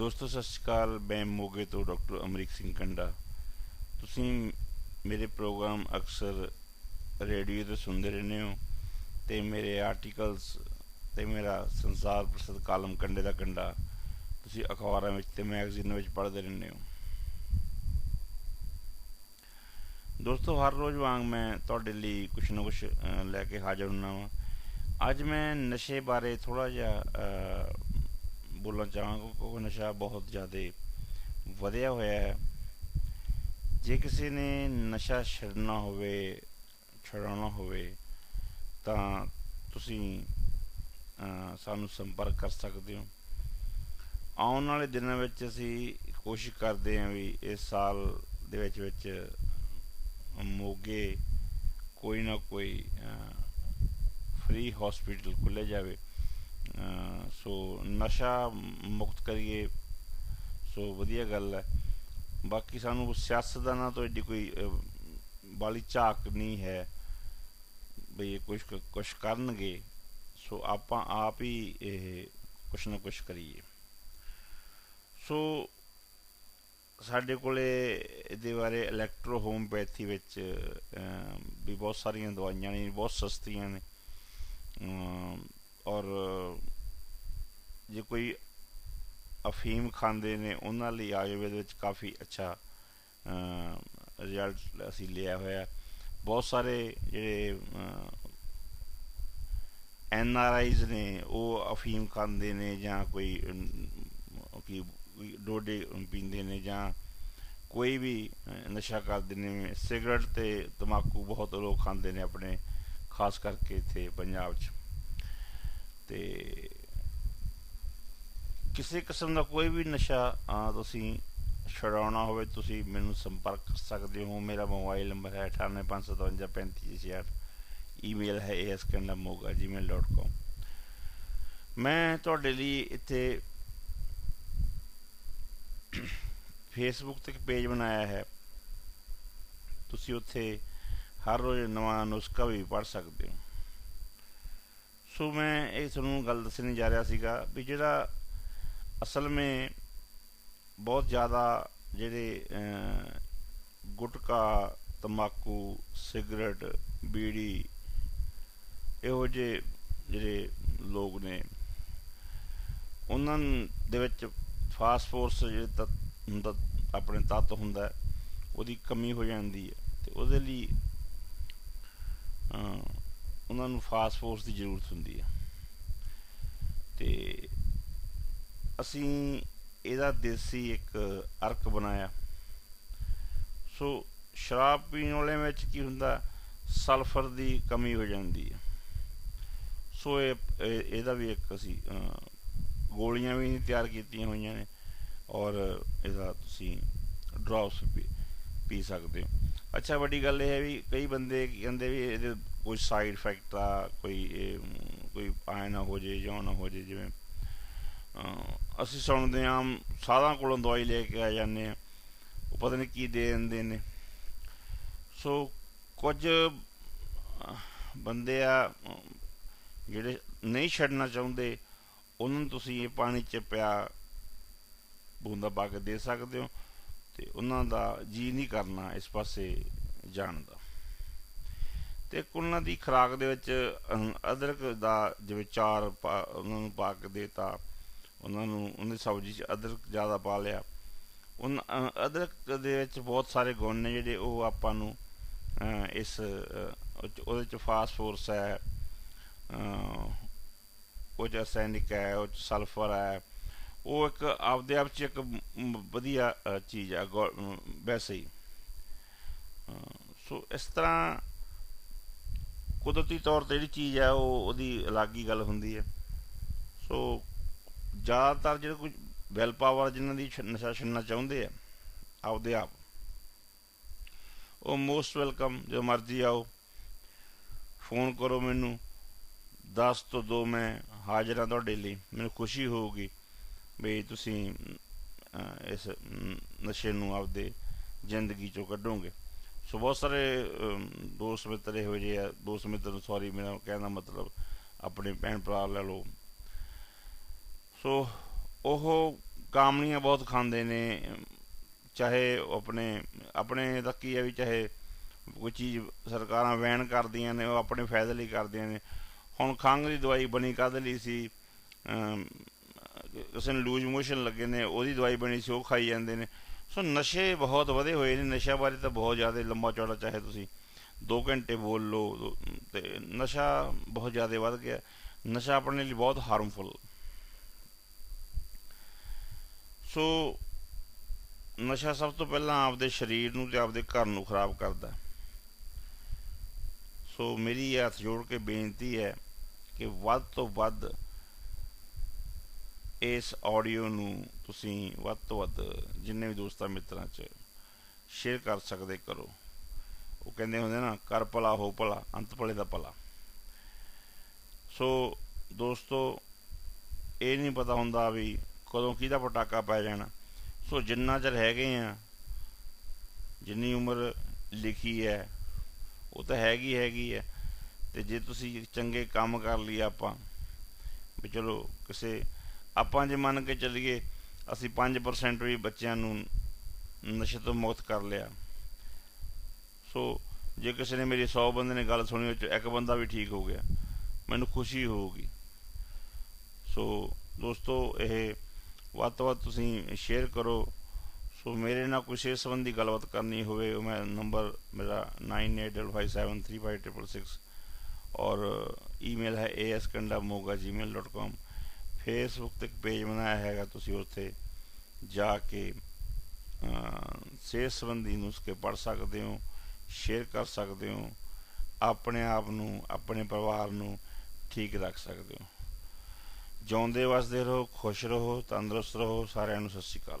ਦੋਸਤੋ, ਸਤਿ ਸ਼੍ਰੀ ਅਕਾਲ। ਮੈਂ ਮੋਗੇ ਤੋਂ ਡਾਕਟਰ ਅਮਰੀਕ ਸਿੰਘ ਕੰਡਾ। ਤੁਸੀਂ ਮੇਰੇ ਪ੍ਰੋਗਰਾਮ ਅਕਸਰ ਰੇਡੀਓ ਤੇ ਸੁਣਦੇ ਰਹਿੰਦੇ ਹੋ ਤੇ ਮੇਰੇ ਆਰਟੀਕਲਸ ਤੇ ਮੇਰਾ ਸੰਸਾਰ ਪ੍ਰਸਿੱਧ ਕਾਲਮ ਕੰਡੇ ਦਾ ਕੰਡਾ ਤੁਸੀਂ ਅਖਬਾਰਾਂ ਵਿੱਚ ਤੇ ਮੈਗਜ਼ੀਨਾਂ ਵਿੱਚ ਪੜ੍ਹਦੇ ਰਹਿੰਦੇ ਹੋ। ਦੋਸਤੋ, ਹਰ ਰੋਜ਼ ਵਾਂਗ ਮੈਂ ਤੁਹਾਡੇ ਲਈ ਕੁਝ ਨਾ ਕੁਝ ਲੈ ਕੇ ਹਾਜ਼ਰ ਹੁੰਨਾ ਵਾਂ। ਅੱਜ ਮੈਂ ਨਸ਼ੇ ਬਾਰੇ ਥੋੜਾ ਜਿਹਾ ਬੋਲਣਾ ਚਾਹਾਂਗਾ, ਕਿਉਂਕਿ ਨਸ਼ਾ ਬਹੁਤ ਜ਼ਿਆਦਾ ਵਧਿਆ ਹੋਇਆ ਹੈ। ਜੇ ਕਿਸੇ ਨੇ ਨਸ਼ਾ ਛੱਡਣਾ ਹੋਵੇ, ਛਡਾਉਣਾ ਹੋਵੇ, ਤਾਂ ਤੁਸੀਂ ਸਾਨੂੰ ਸੰਪਰਕ ਕਰ ਸਕਦੇ ਹੋ। ਆਉਣ ਵਾਲੇ ਦਿਨਾਂ ਵਿੱਚ ਅਸੀਂ ਕੋਸ਼ਿਸ਼ ਕਰਦੇ ਹਾਂ ਵੀ ਇਸ ਸਾਲ ਦੇ ਵਿੱਚ ਵਿੱਚ ਮੋਗੇ ਕੋਈ ਨਾ ਕੋਈ ਫ੍ਰੀ ਹਸਪੀਟਲ ਖੁੱਲੇ ਜਾਵੇ। ਸੋ ਨਸ਼ਾ ਮੁਕਤ ਕਰੀਏ, ਸੋ ਵਧੀਆ ਗੱਲ ਹੈ। ਬਾਕੀ ਸਾਨੂੰ ਸਿਆਸਤਦਾਨਾਂ ਤੋਂ ਏਡੀ ਕੋਈ ਬਾਲੀ ਝਾਕ ਨਹੀਂ ਹੈ ਬਈ ਕੁਝ ਕੁਝ ਕਰਨਗੇ। ਸੋ ਆਪਾਂ ਆਪ ਹੀ ਇਹ ਕੁਛ ਨਾ ਕੁਛ ਕਰੀਏ। ਸੋ ਸਾਡੇ ਕੋਲੇ ਇਹਦੇ ਬਾਰੇ ਇਲੈਕਟ੍ਰੋ ਹੋਮਪੈਥੀ ਵਿੱਚ ਵੀ ਬਹੁਤ ਸਾਰੀਆਂ ਦਵਾਈਆਂ ਨੇ, ਬਹੁਤ ਸਸਤੀਆਂ ਨੇ। ਔਰ ਜੇ ਕੋਈ ਅਫੀਮ ਖਾਂਦੇ ਨੇ, ਉਹਨਾਂ ਲਈ ਆਯੁਰਵੇਦ ਵਿੱਚ ਕਾਫੀ ਅੱਛਾ ਰਿਜ਼ਲਟ ਅਸੀਂ ਲਿਆ ਹੋਇਆ ਬਹੁਤ ਸਾਰੇ ਜਿਹੜੇ ਐਨ ਆਰ ਆਈਜ਼ ਨੇ, ਉਹ ਅਫੀਮ ਖਾਂਦੇ ਨੇ ਜਾਂ ਕੋਈ ਕੀ, ਡੋਡੇ ਪੀਂਦੇ ਨੇ ਜਾਂ ਕੋਈ ਵੀ ਨਸ਼ਾ ਕਰਦੇ ਨੇ। ਸਿਗਰਟ ਤੇ ਤਮਾਕੂ ਬਹੁਤ ਲੋਕ ਖਾਂਦੇ ਨੇ ਆਪਣੇ, ਖਾਸ ਕਰਕੇ ਇੱਥੇ ਪੰਜਾਬ 'ਚ। ਤੇ ਕਿਸੇ ਕਿਸਮ ਦਾ ਕੋਈ ਵੀ ਨਸ਼ਾ ਤੁਸੀਂ ਛਡਾਉਣਾ ਹੋਵੇ, ਤੁਸੀਂ ਮੈਨੂੰ ਸੰਪਰਕ ਕਰ ਸਕਦੇ ਹੋ। ਮੇਰਾ ਮੋਬਾਈਲ ਨੰਬਰ ਹੈ 9855535000 ਈਮੇਲ ਹੈ askandamoga@gmail.com ਮੈਂ ਤੁਹਾਡੇ ਲਈ ਇੱਥੇ ਫੇਸਬੁੱਕ ਤੇ ਇੱਕ ਪੇਜ ਬਣਾਇਆ ਹੈ। ਤੁਸੀਂ ਉੱਥੇ ਹਰ ਰੋਜ਼ ਨਵਾਂ ਨੁਸਖਾ ਵੀ ਪੜ੍ਹ ਸਕਦੇ ਹੋ। ਸੋ ਮੈਂ ਇਹ ਤੁਹਾਨੂੰ ਗੱਲ ਦੱਸਣ ਜਾ ਰਿਹਾ ਸੀਗਾ ਵੀ ਜਿਹੜਾ ਅਸਲ ਵਿੱਚ ਬਹੁਤ ਜ਼ਿਆਦਾ ਜਿਹੜੇ ਗੁਟਕਾ, ਤੰਬਾਕੂ, ਸਿਗਰਟ, ਬੀੜੀ, ਇਹੋ ਜਿਹੇ ਜਿਹੜੇ ਲੋਕ ਨੇ, ਉਹਨਾਂ ਦੇ ਵਿੱਚ ਫਾਸਫੋਰਸ ਜਿਹੜੇ ਤੱਤ, ਹੁੰਦਾ, ਆਪਣੇ ਤੱਤ ਹੁੰਦਾ, ਉਹਦੀ ਕਮੀ ਹੋ ਜਾਂਦੀ ਹੈ ਤੇ ਉਹਦੇ ਲਈ ਉਹਨਾਂ ਨੂੰ ਫਾਸਫੋਰਸ ਦੀ ਜ਼ਰੂਰਤ ਹੁੰਦੀ ਹੈ ਤੇ ਅਸੀਂ ਇਹਦਾ ਦੇਸੀ ਇੱਕ ਅਰਕ ਬਣਾਇਆ। ਸੋ ਸ਼ਰਾਬ ਪੀਣ ਵਾਲੇ ਵਿੱਚ ਕੀ ਹੁੰਦਾ, ਸਲਫਰ ਦੀ ਕਮੀ ਹੋ ਜਾਂਦੀ ਹੈ ਸੋ ਇਹ ਇਹਦਾ ਵੀ ਇੱਕ ਅਸੀਂ ਗੋਲੀਆਂ ਵੀ ਤਿਆਰ ਕੀਤੀਆਂ ਹੋਈਆਂ ਨੇ। ਔਰ ਇਹਦਾ ਤੁਸੀਂ ਡ੍ਰੌਪਸ ਵੀ ਪੀ ਸਕਦੇ ਹੋ। ਅੱਛਾ, ਵੱਡੀ ਗੱਲ ਇਹ ਹੈ ਵੀ ਕਈ ਬੰਦੇ ਕਹਿੰਦੇ ਵੀ ਇਹਦੇ ਕੋਈ ਸਾਈਡ ਇਫੈਕਟ ਆ, ਕੋਈ ਕੋਈ ਆਇ ਨਾ ਹੋ ਜੇ ਜਾਂ ਨਾ ਹੋ ਜੇ, ਜਿਵੇਂ ਅਸੀਂ ਸੁਣਦੇ ਆਂ ਸਾਧਾਂ ਕੋਲੋਂ ਦਵਾਈ ਲੈ ਕੇ ਆ ਜਾਂਦੇ ਆ ਉਹ ਪਤਾ ਨਹੀਂ ਕੀ ਦੇ ਦਿੰਦੇ ਨੇ। ਸੋ, ਕੁਝ ਬੰਦੇ ਆ, ਜਿਹੜੇ ਨਹੀਂ ਛੱਡਣਾ ਚਾਹੁੰਦੇ, ਉਹਨਾਂ ਨੂੰ ਤੁਸੀਂ ਇਹ ਪਾਣੀ ਚ ਪਿਆ ਬੂੰਦਾ ਪਾ ਕੇ ਦੇ ਸਕਦੇ ਹੋ। ਤੇ ਉਹਨਾਂ ਦਾ ਜੀ ਨਹੀਂ ਕਰਨਾ ਇਸ ਪਾਸੇ ਜਾਣ ਦਾ। ਤੇ ਉਹਨਾਂ ਦੀ ਖਰਾਕ ਦੇ ਵਿੱਚ ਅਦਰਕ ਦਾ ਜਿਵੇਂ ਚਾਰ ਉਹਨਾਂ ਨੂੰ ਪਾ ਕੇ ਦੇਤਾ, ਉਹਨਾਂ ਨੂੰ ਉਹਦੀ ਸਬਜ਼ੀ 'ਚ ਅਦਰਕ ਜ਼ਿਆਦਾ ਪਾ ਲਿਆ। ਉਹਨਾਂ ਅਦਰਕ ਦੇ ਵਿੱਚ ਬਹੁਤ ਸਾਰੇ ਗੁਣ ਨੇ ਜਿਹੜੇ ਉਹ ਆਪਾਂ ਨੂੰ ਇਸ ਉਹਦੇ 'ਚ ਫਾਸਫੋਰਸ ਹੈ ਉਹ ਚ ਰਸਾਇਣਿਕ ਹੈ, ਉਹ ਚ ਸਲਫਰ ਹੈ ਉਹ ਇੱਕ ਆਪਦੇ ਆਪ ਚ ਇੱਕ ਵਧੀਆ ਚੀਜ਼ ਹੈ ਵੈਸੇ ਹੀ। ਸੋ ਇਸ ਤਰ੍ਹਾਂ ਕੁਦਰਤੀ ਤੌਰ ਤੇ ਜਿਹੜੀ ਚੀਜ਼ ਹੈ ਉਹ ਉਹਦੀ ਅਲੱਗ ਹੀ ਗੱਲ ਹੁੰਦੀ ਹੈ। ਸੋ ਜ਼ਿਆਦਾਤਰ ਜਿਹੜੇ ਕੋਈ ਵੈਲ ਪਾਵਰ ਜਿਨ੍ਹਾਂ ਦੀ ਨਸ਼ਾ ਛੱਡਣਾ ਚਾਹੁੰਦੇ ਆ, ਆਪਦੇ ਆਪ, ਉਹ ਮੋਸਟ ਵੈਲਕਮ, ਜੋ ਮਰਜ਼ੀ ਆਓ, ਫੋਨ ਕਰੋ ਮੈਨੂੰ 10 ਤੋਂ 2 ਮੈਂ ਹਾਜ਼ਰ ਹਾਂ ਤੁਹਾਡੇ ਲਈ, ਮੈਨੂੰ ਖੁਸ਼ੀ ਹੋਊਗੀ। ਵੀ ਤੁਸੀਂ ਇਸ ਨਸ਼ੇ ਨੂੰ ਆਪਦੇ ਜ਼ਿੰਦਗੀ ਚੋਂ ਕੱਢੋਗੇ। ਸੋ ਬਹੁਤ ਸਾਰੇ ਦੋਸਤ ਮਿੱਤਰ ਇਹੋ ਜਿਹੇ ਆ। ਦੋਸਤ ਮਿੱਤਰ ਸੌਰੀ ਮੇਰਾ ਕਹਿਣ ਦਾ ਮਤਲਬ ਆਪਣੇ ਭੈਣ ਭਰਾ ਲੈ ਲਓ। ਸੋ ਉਹ ਕਾਮਣੀਆਂ ਬਹੁਤ ਖਾਂਦੇ ਨੇ, ਚਾਹੇ ਆਪਣੇ ਆਪਣੇ ਤੱਕ ਕੀ ਹੈ ਵੀ ਚਾਹੇ ਕੋਈ ਚੀਜ਼ ਸਰਕਾਰਾਂ ਵੈਨ ਕਰਦੀਆਂ ਨੇ, ਉਹ ਆਪਣੇ ਫਾਇਦੇ ਲਈ ਕਰਦੀਆਂ ਨੇ। ਹੁਣ ਖੰਘ ਦੀ ਦਵਾਈ ਬਣੀ ਕਦ ਲਈ ਸੀ? ਕਿਸੇ ਨੂੰ ਲੂਜ ਮੋਸ਼ਨ ਲੱਗੇ ਨੇ, ਉਹਦੀ ਦਵਾਈ ਬਣੀ ਸੀ, ਉਹ ਖਾਈ ਜਾਂਦੇ ਨੇ। ਸੋ ਨਸ਼ੇ ਬਹੁਤ ਵਧੇ ਹੋਏ ਨੇ ਨਸ਼ਾ ਬਾਰੇ ਤਾਂ ਬਹੁਤ ਜ਼ਿਆਦਾ ਲੰਬਾ ਚੌੜਾ ਚਾਹੇ ਤੁਸੀਂ 2 ਘੰਟੇ ਬੋਲ ਲਓ ਤੇ ਨਸ਼ਾ ਬਹੁਤ ਜ਼ਿਆਦਾ ਵੱਧ ਗਿਆ। ਨਸ਼ਾ ਆਪਣੇ ਲਈ ਬਹੁਤ ਹਾਰਮਫੁਲ ਸੋ ਨਸ਼ਾ ਸਭ ਤੋਂ ਪਹਿਲਾਂ ਆਪਦੇ ਸਰੀਰ ਨੂੰ ਤੇ ਆਪਦੇ ਘਰ ਨੂੰ ਖਰਾਬ ਕਰਦਾ ਸੋ ਮੇਰੀ ਹੱਥ ਜੋੜ ਕੇ ਬੇਨਤੀ ਹੈ ਕਿ ਵੱਧ ਤੋਂ ਵੱਧ ਇਸ ਆਡੀਓ ਨੂੰ ਤੁਸੀਂ ਵੱਧ ਤੋਂ ਵੱਧ ਜਿੰਨੇ ਵੀ ਦੋਸਤਾਂ ਮਿੱਤਰਾਂ 'ਚ ਸ਼ੇਅਰ ਕਰ ਸਕਦੇ ਕਰੋ। ਉਹ ਕਹਿੰਦੇ ਹੁੰਦੇ ਨਾ, ਕਰ ਭਲਾ, ਹੋ ਭਲਾ, ਅੰਤ ਭਲੇ ਦਾ ਭਲਾ। ਸੋ ਦੋਸਤੋ, ਇਹ ਨਹੀਂ ਪਤਾ ਹੁੰਦਾ ਵੀ ਕਦੋਂ ਕਿਹਦਾ ਪਟਾਕਾ ਪੈ ਜਾਣਾ। ਸੋ ਜਿੰਨਾ ਚਿਰ ਹੈਗੇ ਆ, ਜਿੰਨੀ ਉਮਰ ਲਿਖੀ ਹੈ, ਉਹ ਤਾਂ ਹੈਗੀ ਹੈਗੀ ਹੈ। ਤੇ ਜੇ ਤੁਸੀਂ ਚੰਗੇ ਕੰਮ ਕਰ ਲਈ ਆਪਾਂ, ਵੀ ਚਲੋ ਕਿਸੇ ਆਪਾਂ ਜੇ ਮੰਨ ਕੇ ਚੱਲੀਏ, ਅਸੀਂ 5% ਵੀ ਬੱਚਿਆਂ ਨੂੰ ਨਸ਼ੇ ਤੋਂ ਮੁਕਤ ਕਰ ਲਿਆ। ਸੋ ਜੇ ਕਿਸੇ ਨੇ ਮੇਰੀ 100 ਬੰਦੇ ਨੇ ਗੱਲ ਸੁਣੀ, ਉਹ ਇੱਕ ਬੰਦਾ ਵੀ ਠੀਕ ਹੋ ਗਿਆ, ਮੈਨੂੰ ਖੁਸ਼ੀ ਹੋਊਗੀ। ਸੋ ਦੋਸਤੋ, ਇਹ ਵੱਧ ਤੋਂ ਵੱਧ ਤੁਸੀਂ ਸ਼ੇਅਰ ਕਰੋ। ਸੋ ਮੇਰੇ ਨਾਲ ਕੋਈ ਸਿਹਤ ਸੰਬੰਧੀ ਗੱਲਬਾਤ ਕਰਨੀ ਹੋਵੇ, ਉਹ ਮੈਂ ਨੰਬਰ ਮੇਰਾ 9855735666 ਔਰ ਈਮੇਲ ਹੈ askanda@gmail.com ਫੇਸਬੁੱਕ ਤੇ ਇੱਕ ਪੇਜ ਬਣਾਇਆ ਹੈਗਾ, ਤੁਸੀਂ ਉੱਥੇ ਜਾ ਕੇ ਸਿਹਤ ਸੰਬੰਧੀ ਨੁਸਖੇ ਪੜ ਸਕਦੇ ਹੋ ਸ਼ੇਅਰ ਕਰ ਸਕਦੇ ਹੋ, ਆਪਣੇ ਆਪ ਨੂੰ, ਆਪਣੇ ਪਰਿਵਾਰ ਨੂੰ ਠੀਕ ਰੱਖ ਸਕਦੇ ਹੋ। ਜਿਉਂਦੇ ਵਸਦੇ ਰਹੋ, ਖੁਸ਼ ਰਹੋ, ਤੰਦਰੁਸਤ ਰਹੋ, ਸਾਰਿਆਂ ਨੂੰ ਸਤਿ ਸ਼੍ਰੀ ਅਕਾਲ।